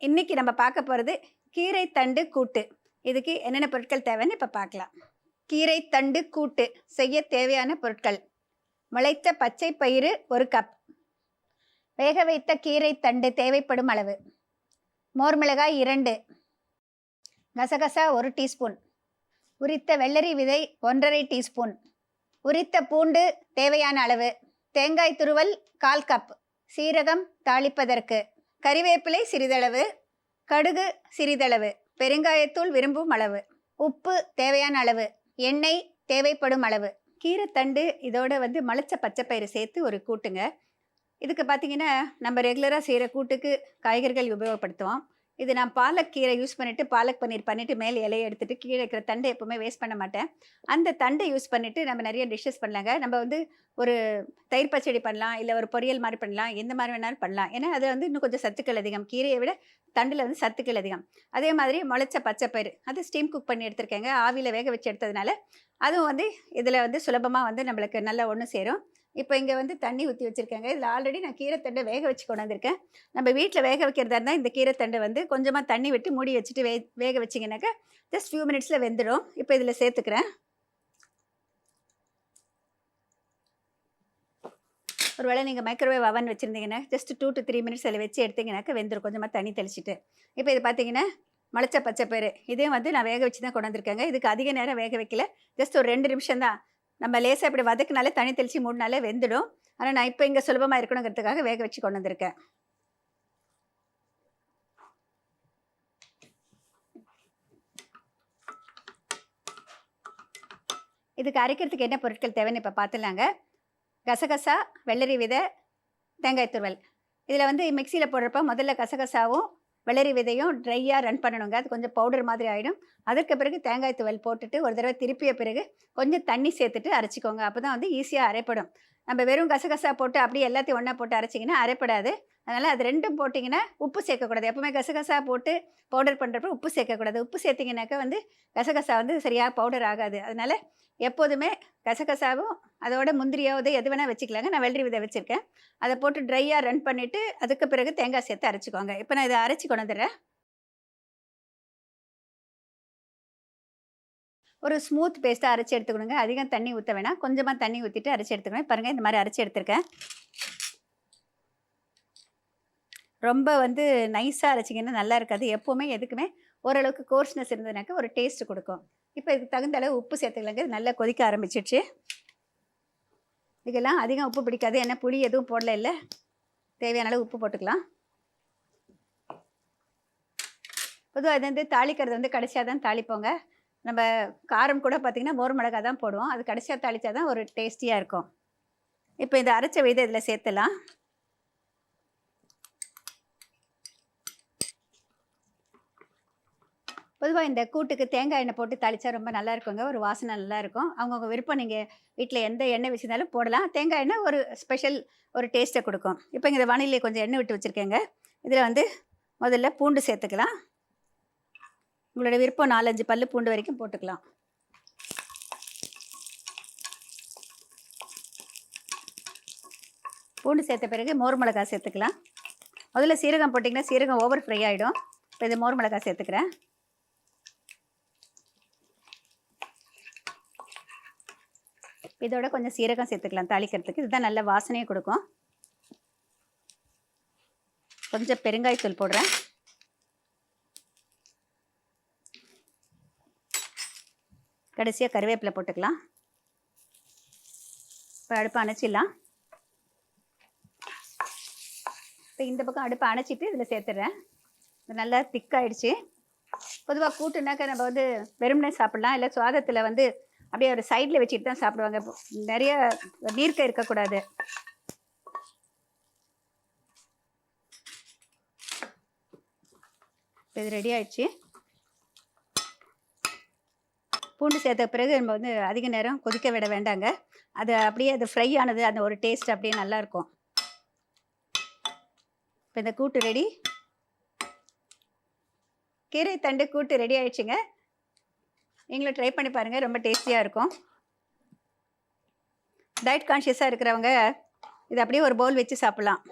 இன்றைக்கி நம்ம பார்க்க போகிறது கீரை தண்டு கூட்டு. இதுக்கு என்னென்ன பொருட்கள் தேவைன்னு இப்போ பார்க்கலாம். கீரை தண்டு கூட்டு செய்ய தேவையான பொருட்கள். முளைத்த பச்சை பயிறு ஒரு கப். வேக வைத்த கீரை தண்டு தேவைப்படும் அளவு. மோர் மிளகாய் இரண்டு. கசகசா ஒரு டீஸ்பூன். உரித்த வெள்ளரி விதை ஒன்றரை டீஸ்பூன். உரித்த பூண்டு தேவையான அளவு. தேங்காய் துருவல் கால் கப். சீரகம் தாளிப்பதற்கு. கறிவேப்பிலை சிறிதளவு கடுகு சிறிதளவு பெருங்காயத்தூள் விரும்பும் அளவு உப்பு தேவையான அளவு எண்ணெய் தேவைப்படும் அளவு. கீரைத்தண்டு இதோட வந்து மலைச்ச பச்சைப்பயிறு சேர்த்து ஒரு கூட்டுங்க. இதுக்கு பார்த்தீங்கன்னா நம்ம ரெகுலராக செய்கிற கூட்டுக்கு காய்கறிகள் உபயோகப்படுத்துவோம். இது நான் பாலக் கீரை யூஸ் பண்ணிவிட்டு பாலக் பன்னீர் பண்ணிவிட்டு மேலே இலையை எடுத்துகிட்டு கீழே இருக்கிற தண்டை எப்போவுமே வேஸ்ட் பண்ண மாட்டேன். அந்த தண்டை யூஸ் பண்ணிவிட்டு நம்ம நிறைய டிஷ்ஷஸ் பண்ணலாங்க. நம்ம வந்து ஒரு தயிர் பச்சடி பண்ணலாம் இல்லை ஒரு பொரியல் மாதிரி பண்ணலாம் எந்த மாதிரி வேணாலும் பண்ணலாம். ஏன்னா அது வந்து இன்னும் கொஞ்சம் சத்துக்கள் அதிகம். கீரையை விட தண்டில் வந்து சத்துக்கள் அதிகம். அதே மாதிரி முளைச்ச பச்சைப்பயிறு அது ஸ்டீம் குக் பண்ணி எடுத்திருக்கேங்க. ஆவியில் வேக வச்சு எடுத்ததுனால அதுவும் வந்து இதில் வந்து சுலபமாக வந்து நம்மளுக்கு நல்லா ஒன்று சேரும். இப்போ இங்கே வந்து தண்ணி ஊற்றி வச்சுருக்கேங்க. இதில் ஆல்ரெடி நான் கீரைத்தண்டை வேக வச்சு கொண்டாந்துருக்கேன். நம்ம வீட்டில் வேக வைக்கிறதா இருந்தால் இந்த கீரைத்தண்டை வந்து கொஞ்சமாக தண்ணி விட்டு மூடி வச்சுட்டு வே வேக வச்சிங்கனாக்கா ஜஸ்ட் ஃபியூ மினிட்ஸில் வெந்துடும் இப்போ இதில் சேர்த்துக்கிறேன். ஒருவேளை நீங்கள் மைக்ரோவேவ் அவன் வச்சுருந்தீங்கன்னா just two to three minutes அதில் வச்சு எடுத்தீங்கன்னாக்கா வெந்துடும் கொஞ்சமாக தண்ணி தெளிச்சிட்டு. இப்போ இது பார்த்தீங்கன்னா மலைச்ச பச்சை பயிறு. இதையும் வந்து நான் வேக வச்சு தான் கொண்டாந்துருக்கேங்க. இதுக்கு அதிக நேரம் வேக வைக்கல. ஜஸ்ட் ஒரு ரெண்டு நிமிஷம் தான் நம்ம லேசாக இப்படி வதக்குனாலே தண்ணி தெளித்து மூணு நாளே வெந்துடும். ஆனால் நான் இப்போ இங்கே சுலபமாக இருக்கணுங்கிறதுக்காக வேக வச்சு கொண்டு வந்திருக்கேன். இதுக்கு அரைக்கிறதுக்கு என்ன பொருட்கள் தேவைன்னு இப்போ பார்த்துலாங்க கசகசா வெள்ளரி விதை தேங்காய் துருவல். இதில் வந்து மிக்சியில் போடுறப்ப முதல்ல கசகசாவும் வெள்ளரி விதையும் ட்ரையாக ரன் பண்ணணுங்க. அது கொஞ்சம் பவுடர் மாதிரி ஆகிடும் அதற்கு பிறகு தேங்காய் துவல் போட்டுட்டு ஒரு தடவை திருப்பிய பிறகு கொஞ்சம் தண்ணி சேர்த்துட்டு அரைச்சிக்கோங்க. அப்போ தான் வந்து ஈஸியாக அரைப்படும். நம்ம வெறும் கசகசா போட்டு அப்படியே எல்லாத்தையும் ஒன்றா போட்டு அரைச்சிங்கன்னா அரைப்படாது. அதனால் அது ரெண்டும் போட்டிங்கன்னா உப்பு சேர்க்கக்கூடாது. எப்பவுமே கசகசா போட்டு பவுடர் பண்ணுறப்ப உப்பு சேர்க்கக்கூடாது. உப்பு சேர்த்திங்கனாக்கா வந்து கசகசா வந்து சரியாக பவுடர் ஆகாது. அதனால் எப்போதுமே கசகசாவும் அதோட முந்திரியாவது எது வேணால் வச்சுக்கலாங்க. நான் வெள்ளரி விதை வச்சுருக்கேன். அதை போட்டு ட்ரையாக ரன் பண்ணிவிட்டு அதுக்கு பிறகு தேங்காய் சேர்த்து அரைச்சிக்கோங்க. இப்போ நான் இதை அரைச்சி கொண்டு வந்துடுறேன். ஒரு ஸ்மூத் பேஸ்ட்டாக அரைச்சி எடுத்துக்கணுங்க. அதிகம் தண்ணி ஊற்ற வேணாம். கொஞ்சமாக தண்ணி ஊற்றிட்டு அரைச்சி எடுத்துக்கணும். பாருங்கள் இந்த மாதிரி அரைச்சி எடுத்துருக்கேன். ரொம்ப வந்து நைஸாக அரைச்சிங்கன்னா நல்லா இருக்காது. எப்போவுமே எதுக்குமே ஓரளவுக்கு கோர்ஸ்னஸ் இருந்ததுனாக்கா ஒரு டேஸ்ட் கொடுக்கும். இப்போ இதுக்கு தகுந்த அளவு உப்பு சேர்த்துக்கலாங்க. நல்லா கொதிக்க ஆரம்பிச்சிடுச்சு. இதுக்கெல்லாம் அதிகம் உப்பு பிடிக்காது. ஏன்னா புளி எதுவும் போடல இல்லை? தேவையான அளவு உப்பு போட்டுக்கலாம். பொதுவாக இது வந்து தாளிக்கிறது வந்து கடைசியாக தான் தாளிப்போங்க. நம்ம காரம் கூட பார்த்திங்கன்னா மோர் மிளகா தான் போடுவோம். அது கடைசியாக தாளித்தா தான் ஒரு டேஸ்டியாக இருக்கும். இப்போ இந்த அரைச்ச விதை இதில் சேர்த்துலாம். பொதுவாக இந்த கூட்டுக்கு தேங்காய் எண்ணெய் போட்டு தளிச்சா ரொம்ப நல்லா இருக்குங்க. ஒரு வாசனை நல்லா இருக்கும். அவங்கவுங்க விருப்பம் நீங்கள் வீட்டில் எந்த எண்ணெய் வச்சுருந்தாலும் போடலாம். தேங்காய் எண்ணெய் ஒரு ஸ்பெஷல் ஒரு டேஸ்ட்டை கொடுக்கும். இப்போ இங்கே வானிலையை கொஞ்சம் எண்ணெய் விட்டு வச்சுருக்கேங்க. இதில் வந்து முதல்ல பூண்டு சேர்த்துக்கலாம். உங்களோட விருப்பம் நாலஞ்சு பல்லு பூண்டு வரைக்கும் போட்டுக்கலாம். பூண்டு சேர்த்த பிறகு மோர் மிளகா சேர்த்துக்கலாம். முதல்ல சீரகம் போட்டிங்கன்னா சீரகம் ஓவர் ஃப்ரை ஆகிடும் இப்போ இது மோர் மிளகாய் சேர்த்துக்கிறேன். இதோட கொஞ்சம் சீரகம் சேர்த்துக்கலாம் தாளிக்கிறதுக்கு. இதுதான் நல்ல வாசனையை கொடுக்கும். கொஞ்சம் பெருங்காயத்தூள் போடுறேன். கடைசியாக கருவேப்பிலை போட்டுக்கலாம். இப்போ அடுப்பை அணைச்சிடலாம். இப்போ இந்த பக்கம் அடுப்பை அணைச்சிட்டு இதில் சேர்த்துட்றேன். இது நல்லா திக்காயிடுச்சு பொதுவாக கூட்டுனாக்க நம்ம வந்து வெறுமனே சாப்பிட்லாம். இல்லை சுவாதத்தில் வந்து அப்படியே ஒரு சைடில் வச்சுட்டு தான் சாப்பிடுவாங்க. நிறைய நீர்க்க இருக்கக்கூடாது. இது ரெடி ஆயிடுச்சு. பூண்டு சேர்த்த பிறகு நம்ம வந்து அதிக நேரம் கொதிக்க விட வேண்டாங்க. அது அப்படியே அது ஃப்ரை ஆனது அந்த ஒரு டேஸ்ட் அப்படியே நல்லாயிருக்கும் இப்போ இந்த கூட்டு ரெடி கீரை தண்டு கூட்டு ரெடி ஆயிடுச்சுங்க. நீங்களும் ட்ரை பண்ணி பாருங்கள் ரொம்ப டேஸ்டியாக இருக்கும். டயட் கான்ஷியஸாக இருக்கிறவங்க இது அப்படியே ஒரு பவுல் வச்சு சாப்பிட்லாம்.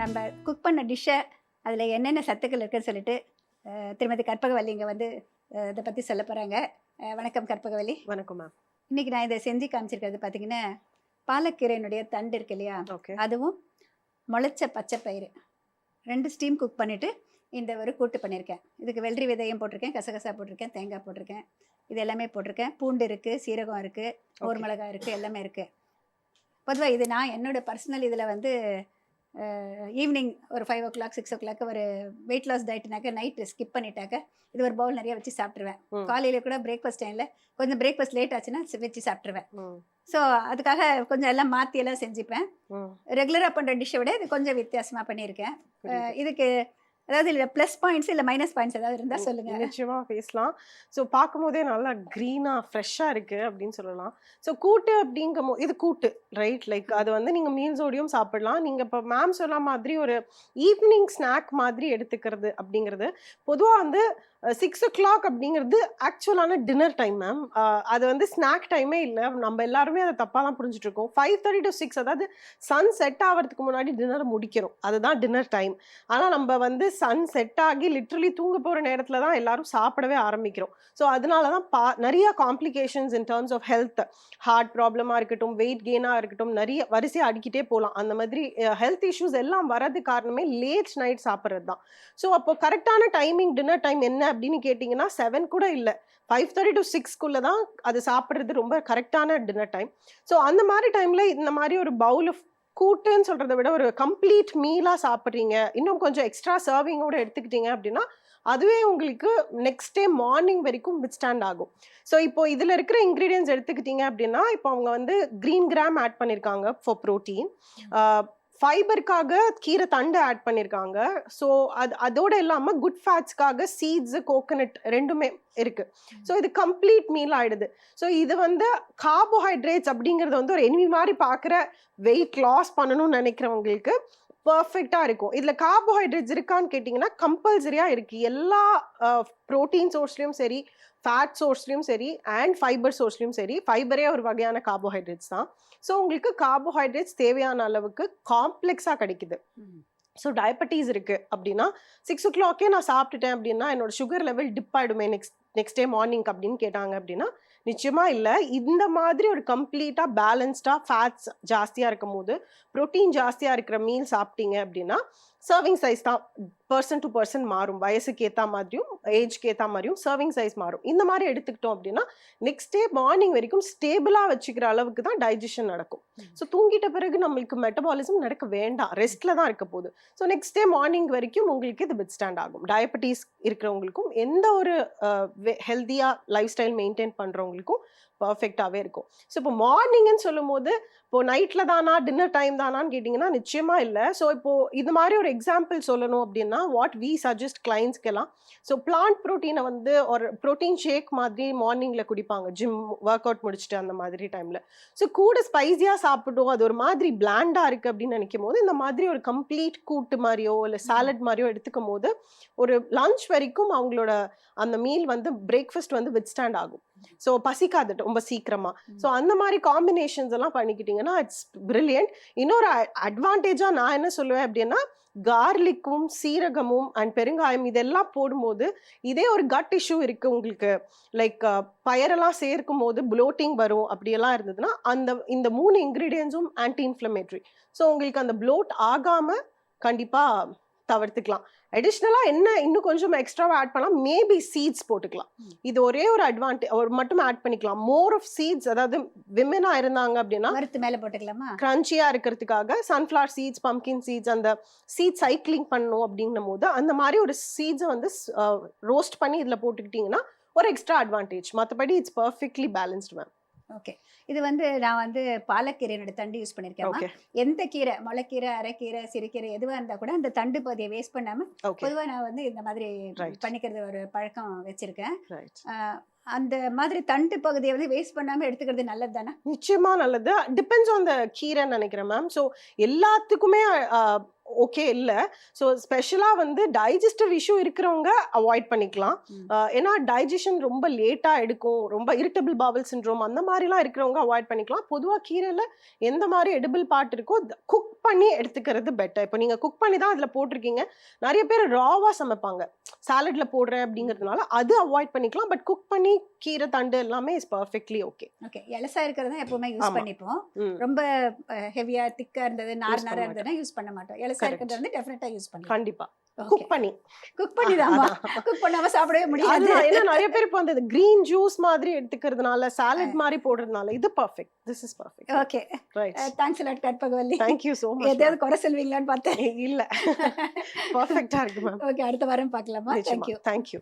நம்ம குக் பண்ண டிஷ்ஷை அதில் என்னென்ன சத்துக்கள் இருக்குன்னு சொல்லிட்டு திருமதி கற்பகவல்லி இங்கே வந்து இதை பற்றி சொல்ல போகிறாங்க வணக்கம் கற்பகவல்லி. வணக்கம் மேம் இன்னைக்கு நான் இதை செஞ்சு காமிச்சிருக்கிறது பார்த்தீங்கன்னா பாலக்கீரையினுடைய தண்டு இருக்கு இல்லையா? ஓகே. அதுவும் முளைச்ச பச்சை பயிறு. ரெண்டு ஸ்டீம் குக் பண்ணிவிட்டு இந்த ஒரு கூட்டு பண்ணியிருக்கேன் இதுக்கு வெள்ளரி விதையும் போட்டிருக்கேன் கசகசா போட்டிருக்கேன் தேங்காய் போட்டிருக்கேன். இது எல்லாமே போட்டிருக்கேன். பூண்டு இருக்குது சீரகம் இருக்குது ஒரு. மிளகாய் இருக்குது எல்லாமே இருக்குது பொதுவாக இது நான் என்னோட பர்சனல் இதில் வந்து ஈவினிங் ஒரு five o'clock six o'clock ஒரு வெயிட் லாஸ் டயட்னாக்க நைட்டு ஸ்கிப் பண்ணிட்டாக்க இது ஒரு பவுல் நிறைய வச்சு சாப்பிட்ருவேன். காலையில் கூட பிரேக்ஃபாஸ்ட் டைமில் கொஞ்சம் பிரேக்ஃபாஸ்ட் லேட் ஆச்சுன்னா வச்சு சாப்பிட்ருவேன் ஸோ அதுக்காக கொஞ்சம் எல்லாம் மாற்றி எல்லாம் செஞ்சுப்பேன். ரெகுலராக பண்ணுற டிஷ்ஷை விட இது கொஞ்சம் வித்தியாசமாக பண்ணியிருக்கேன். இதுக்கு அதாவது இல்லை ப்ளஸ் பாயிண்ட்ஸ் இல்லை மைனஸ் பாயிண்ட்ஸ் ஏதாவது இருந்தால் சொல்லுங்கள் நிச்சயமா பேசலாம். ஸோ பார்க்கும்போதே நல்லா க்ரீனா ஃப்ரெஷ்ஷாக இருக்கு அப்படின்னு சொல்லலாம். ஸோ கூட்டு அப்படிங்கும் போ- இது கூட்டு ரைட் லைக் அது வந்து நீங்கள் மீல்ஸோடையும் சாப்பிடலாம். நீங்கள் இப்போ மேம் சொன்ன மாதிரி ஒரு ஈவினிங் ஸ்நாக் மாதிரி எடுத்துக்கிறது அப்படிங்கிறது பொதுவாக வந்து சிக்ஸ் ஓ கிளாக் அப்படிங்கிறது ஆக்சுவலான டின்னர் டைம் மேம் அது வந்து ஸ்நாக் டைமே இல்லை. நம்ம எல்லாருமே அதை தப்பாக தான் புரிஞ்சுட்டு இருக்கோம் ஃபைவ் தேர்ட்டி டு சிக்ஸ் அதாவது சன் செட் ஆகிறதுக்கு முன்னாடி டின்னர் முடிக்கிறோம். அதுதான் டின்னர் டைம் ஆனால் நம்ம வந்து சன் செட் ஆகி லிட்ரலி தூங்க போகிற நேரத்தில் தான் எல்லாரும் சாப்பிடவே ஆரம்பிக்கிறோம். ஸோ அதனால தான் பா நிறைய complications in terms of health heart ப்ராப்ளமாக இருக்கட்டும் வெயிட் கெயினாக இருக்கட்டும் நிறைய வரிசையாக அடிக்கிட்டே போகலாம் அந்த மாதிரி ஹெல்த் இஷ்யூஸ் எல்லாம் வரது காரணமே லேட் நைட் சாப்பிட்றது தான். ஸோ அப்போ கரெக்டான டைமிங் டின்னர் டைம் என்ன அப்படின்னு கேட்டிங்கன்னா செவன் கூட இல்லை. ஃபைவ் தேர்ட்டி டு சிக்ஸ்க்குள்ளே தான் அது சாப்பிட்றது ரொம்ப கரெக்டான டின்னர் டைம் ஸோ அந்த மாதிரி டைமில் இந்த மாதிரி ஒரு பவுல் ஆஃப் கூட்டுன்னு சொல்கிறத விட ஒரு கம்ப்ளீட் மீலாக சாப்பிட்றீங்க. இன்னும் கொஞ்சம் எக்ஸ்ட்ரா சர்விங்கோட எடுத்துக்கிட்டீங்க அப்படின்னா அதுவே உங்களுக்கு நெக்ஸ்ட் டே மார்னிங் வரைக்கும் வித்ஸ்டாண்ட் ஆகும். ஸோ இப்போ இதில் இருக்கிற இன்க்ரீடியன்ஸ் எடுத்துக்கிட்டீங்க அப்படின்னா இப்போ அவங்க வந்து க்ரீன் கிராம் ஆட் பண்ணியிருக்காங்க ஃபார் ப்ரோட்டீன் ஃபைபருக்காக கீரை தண்டு ஆட் பண்ணியிருக்காங்க ஸோ அது அதோட இல்லாமல் குட் ஃபேட்ஸ்க்காக சீட்ஸு கோகனட் ரெண்டுமே இருக்கு. ஸோ இது கம்ப்ளீட் மீல் ஆயிடுது. ஸோ இது வந்து கார்போஹைட்ரேட்ஸ் அப்படிங்கிறது வந்து ஒரு enemy மாதிரி பார்க்குற வெயிட் லாஸ் பண்ணணும்னு நினைக்கிறவங்களுக்கு பர்ஃபெக்டாக இருக்கும். இதில் கார்போஹைட்ரேட்ஸ் இருக்கான்னு கேட்டிங்கன்னா கம்பல்சரியாக இருக்குது எல்லா ப்ரோட்டீன் சோர்ஸ்லேயும் சரி ஃபேட் சோர்ஸ்லேயும் சரி அண்ட் ஃபைபர் சோர்ஸ்லேயும் சரி ஃபைபரே ஒரு வகையான கார்போஹைட்ரேட்ஸ் தான். ஸோ உங்களுக்கு கார்போஹைட்ரேட்ஸ் தேவையான அளவுக்கு காம்ப்ளெக்ஸாக கிடைக்குது. ஸோ டயபெட்டிஸ் இருக்கு அப்படின்னா சிக்ஸ் ஓ கிளாக்கே நான் சாப்பிட்டுட்டேன் அப்படின்னா என்னோட சுகர் லெவல் டிப் ஆயிடுமே நெக்ஸ்ட் நெக்ஸ்ட் டே மார்னிங் அப்படின்னு கேட்டாங்க அப்படின்னா நிச்சயமா இல்லை. இந்த மாதிரி ஒரு கம்ப்ளீட்டாக பேலன்ஸ்டாக ஃபேட்ஸ் ஜாஸ்தியாக இருக்கும் போது ப்ரோட்டீன் ஜாஸ்தியாக இருக்கிற மீல் சாப்பிட்டீங்க அப்படின்னா சர்விங் சைஸ் தான். பர்சன் டு பர்சன் மாறும். வயசுக்கு ஏற்ற மாதிரியும் ஏஜ்க்கு ஏற்ற மாதிரியும் சர்விங் சைஸ் மாறும். இந்த மாதிரி எடுத்துக்கிட்டோம் அப்படின்னா நெக்ஸ்ட் டே மார்னிங் வரைக்கும் ஸ்டேபிளாக வச்சுக்கிற அளவுக்கு தான் டைஜஷன் நடக்கும். ஸோ தூங்கிட்ட பிறகு நம்மளுக்கு மெட்டபாலிசம் நடக்க வேண்டாம். ரெஸ்ட்ல தான் இருக்க போகுது. ஸோ நெக்ஸ்ட் டே மார்னிங் வரைக்கும் உங்களுக்கு இது வித் ஸ்டாண்ட் ஆகும். டயபெட்டிஸ் இருக்கிறவங்களுக்கும் எந்த ஒரு ஹெல்த்தியாக லைஃப் ஸ்டைல் மெயின்டைன் பண்ணுறவங்களுக்கும் பர்ஃபெக்டாகவே இருக்கும். ஸோ இப்போ மார்னிங்னு சொல்லும் போது இப்போ நைட்டில் தானா டின்னர் டைம் தானான்னு கேட்டிங்கன்னா நிச்சயமா இல்லை. ஸோ இப்போ இது மாதிரி ஒரு எக்ஸாம்பிள் சொல்லணும் அப்படின்னா வாட் வி சஜஸ்ட் கிளைண்ட்ஸ்க்கெல்லாம் ஸோ பிளான்ட் ப்ரோட்டீனை வந்து ஒரு ப்ரோட்டீன் ஷேக் மாதிரி மார்னிங்கில் குடிப்பாங்க. ஜிம் ஒர்க் அவுட் முடிச்சுட்டு அந்த மாதிரி டைமில் ஸோ கூட ஸ்பைஸியாக சாப்பிட்டோம் அது ஒரு மாதிரி பிளாண்டாக இருக்குது அப்படின்னு நினைக்கும் போது இந்த மாதிரி ஒரு கம்ப்ளீட் கூட்டு மாதிரியோ இல்லை சாலட் மாதிரியோ எடுத்துக்கும் போது ஒரு லஞ்ச் வரைக்கும் அவங்களோட அந்த மீல் வந்து பிரேக்ஃபாஸ்ட் வந்து வித் ஸ்டாண்ட் ஆகும். ஸோ பசிக்காது ரொம்ப சீக்கிரமா. ஸோ அந்த மாதிரி காம்பினேஷன்ஸ் எல்லாம் பண்ணிக்கிட்டீங்கன்னா இட்ஸ் பிரில்லியன்ட் இன்னொரு அட்வான்டேஜாக நான் என்ன சொல்லுவேன் அப்படின்னா கார்லிக்கும் சீரகமும் அண்ட் பெருங்காயம் இதெல்லாம் போடும்போது இதே ஒரு கட் இஷ்யூ இருக்கு உங்களுக்கு. லைக் பயரெல்லாம் சேர்க்கும் போது ப்ளோட்டிங் வரும் அப்படியெல்லாம் இருந்ததுன்னா அந்த இந்த மூணு இன்க்ரீடியன்ஸும் ஆன்டி இன்ஃப்ளமேட்ரி ஸோ உங்களுக்கு அந்த ப்ளோட் ஆகாம கண்டிப்பா தவிர்த்துக்கலாம். அடிஷ்னலாக என்ன இன்னும் கொஞ்சம் எக்ஸ்ட்ராவாக ஆட் பண்ணலாம். மேபி சீட்ஸ் போட்டுக்கலாம். இது ஒரே ஒரு அட்வான்டேஜ் ஒரு மட்டும் ஆட் பண்ணிக்கலாம். மோர் ஆஃப் சீட்ஸ் அதாவது விமனாக இருந்தாங்க அப்படின்னா வறுத்து மேலே போட்டுக்கலாமா? கிரன்ச்சியாக இருக்கிறதுக்காக சன்ஃப்ளவர் சீட்ஸ் பம்கின் சீட்ஸ் அந்த சீட் சைக்கிளிங் பண்ணணும் அப்படின்னும் போது அந்த மாதிரி ஒரு சீட்ஸை வந்து ரோஸ்ட் பண்ணி இதில் போட்டுக்கிட்டிங்கன்னா ஒரு எக்ஸ்ட்ரா அட்வான்டேஜ் மற்றபடி it's perfectly balanced ma'am okay இது வந்து நான் வந்து பாலக்கீரையோட தண்டு யூஸ் பண்ணியிருக்கேன் எந்த கீரை முளைக்கீரை அரைக்கீரை சிறுகீரை எதுவாக இருந்தால் கூட அந்த தண்டு பகுதியை வேஸ்ட் பண்ணாமல் பொதுவாக நான் வந்து இந்த மாதிரி. பண்ணிக்கிறது ஒரு பழக்கம் வச்சுருக்கேன். அந்த மாதிரி தண்டு பகுதியை வந்து வேஸ்ட் பண்ணாம எடுத்துக்கிறது நல்லது தானே? நிச்சயமா நல்லது. டிபெண்ட்ஸ் ஆன் த கீரைன்னு நினைக்கிறேன் மேம் ஸோ எல்லாத்துக்குமே ஓகே இல்லை. ஸோ ஸ்பெஷலாக வந்து டைஜஸ்டிவ் இஷ்யூ இருக்கிறவங்க அவாய்ட் பண்ணிக்கலாம். ஏன்னா டைஜஷன் ரொம்ப லேட்டாக எடுக்கும். ரொம்ப இரிட்டபிள் பாவல் சின்ட்ரோம் அந்த மாதிரிலாம் இருக்கிறவங்க அவாய்ட் பண்ணிக்கலாம். பொதுவாக கீரையில் எந்த மாதிரி எடிபிள் பார்ட் இருக்கோ குக் பண்ணி எடுத்துக்கிறது பெட்டர் இப்போ நீங்கள் குக் பண்ணி தான் அதில் போட்டிருக்கீங்க. நிறைய பேர் ராவாக சமைப்பாங்க. சாலட்ல போடுறேன் அப்படிங்கிறதுனால அது அவாய்ட் பண்ணிக்கலாம். பட் குக் பண்ணி கீரை தண்டு எல்லாமே இஸ் பர்ஃபெக்ட்லி ஓகே ஓகே எலசா இருக்கிறது எப்பவுமே யூஸ். பண்ணிப்போம். ரொம்ப ஹெவியா திக்கா இருந்தது நார் நாரா பண்ண இருந்ததுன்னா யூஸ் பண்ண மாட்டோம். எலசா. இருக்கிறது வந்து டெஃபினட்டா யூஸ் பண்ணலாம் கண்டிப்பா. குக் பண்ணி. குக் பண்ணி தான். குக் பண்ணாம சாப்பிடவே முடியாது. ஏன்னா நிறைய பேர் இப்போ அந்த கிரீன் ஜூஸ் மாதிரி எடுத்துக்கிறதுனால சாலட் மாதிரி போடுறதுனால இது perfect this is perfect okay right thanks lot Karpagavalli thank you so much எதையாவது குறை சொல்வீங்களான்னு பார்த்தேன். இல்ல. பர்ஃபெக்ட்டா இருக்கு மேம் ஓகே அடுத்த வாரம் பார்க்கலாமா? நிச்சயமா. Thank you thank you